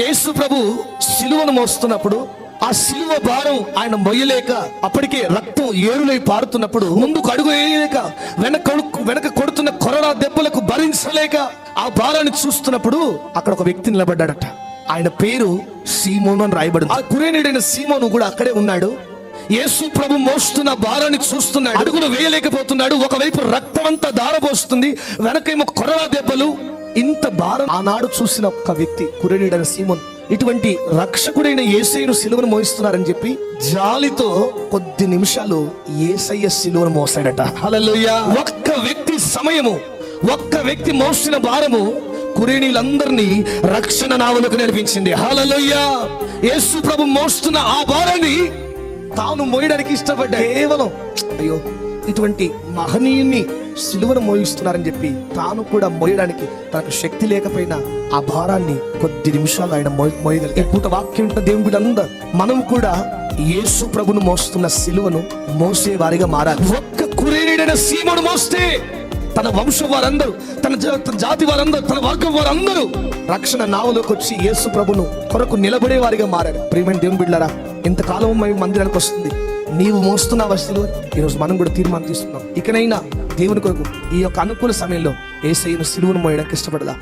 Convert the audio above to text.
యేసు ప్రభు సిలువను మోస్తున్నప్పుడు ఆ సిలువ భారం ఆయన మొయ్యలేక అప్పటికే రక్తం ఏరులై పారుతున్నప్పుడు ముందుకు అడుగు వేయలేక వెనక వెనక కొడుతున్న కొరడా దెబ్బలకు భరించలేక ఆ భారాన్ని చూస్తున్నప్పుడు అక్కడ ఒక వ్యక్తి నిలబడ్డాడట. ఆయన పేరు సీమోను అని రాయబడింది. ఆ కురేనుడైన సీమోను కూడా అక్కడే ఉన్నాడు. యేసు ప్రభు మోస్తున్న భారాన్ని చూస్తున్నాడు. అడుగులు వేయలేకపోతున్నాడు. ఒకవైపు రక్తం అంతా దారబోస్తుంది. వెనకేమో కొరడా దెబ్బలు ఇంత భారం ఆనాడు చూసిన ఒక వ్యక్తి కురేనుడైన సీమోన్ ఇటువంటి రక్షకుడైన ఏసయ్యను సిలువను మోయిస్తున్నారని చెప్పి జాలితో కొద్ది నిమిషాలు ఏసయ్య సిలువను మోసాడట హల్లెలూయా. ఒక్క వ్యక్తి సమయము ఒక్క వ్యక్తి మోసిన భారము కురేణీలందరినీ రక్షణ నావలకు నడిపించింది. హల్లెలూయా. యేసు ప్రభు మోస్తున్న ఆ భారాన్ని తాను మోయడానికి ఇష్టపడ్డా. కేవలం అయ్యో ఇటువంటి మహనీయుని సిలువను మోయిస్తున్నారని చెప్పి తాను కూడా మోయడానికి తనకు శక్తి లేకపోయినా ఆ భారాన్ని కొద్ది నిమిషాలు ఆయన మోయగలి మోయగలిగాడు. పూట వాక్యం ఉంటున్న దేవుని బిడ్డలందరూ మనం కూడా యేసు ప్రభును మోస్తున్న సిలువను మోసే వారిగా మారాలి. ఒక్క కురేడైన సీమను మోస్తే తన వంశం వారందరూ తన జాతి వారందరూ తన వర్గం వారందరూ రక్షణ నావలోకి వచ్చి యేసు ప్రభును కొరకు నిలబడే వారిగా మారాడు ప్రియమైన దేవుని బిడ్డారా ఇంతకాలం మేము మందిరానికి వస్తుంది. నీవు మోస్తున్న సిలువ? ఈరోజు మనం కూడా తీర్మానం తీసుకున్నాం ఇకనైనా దేవుని కొరకు ఈ యొక్క అనుకూల సమయంలో ఏసైను సిలువును మోయడానికి ఇష్టపడదా?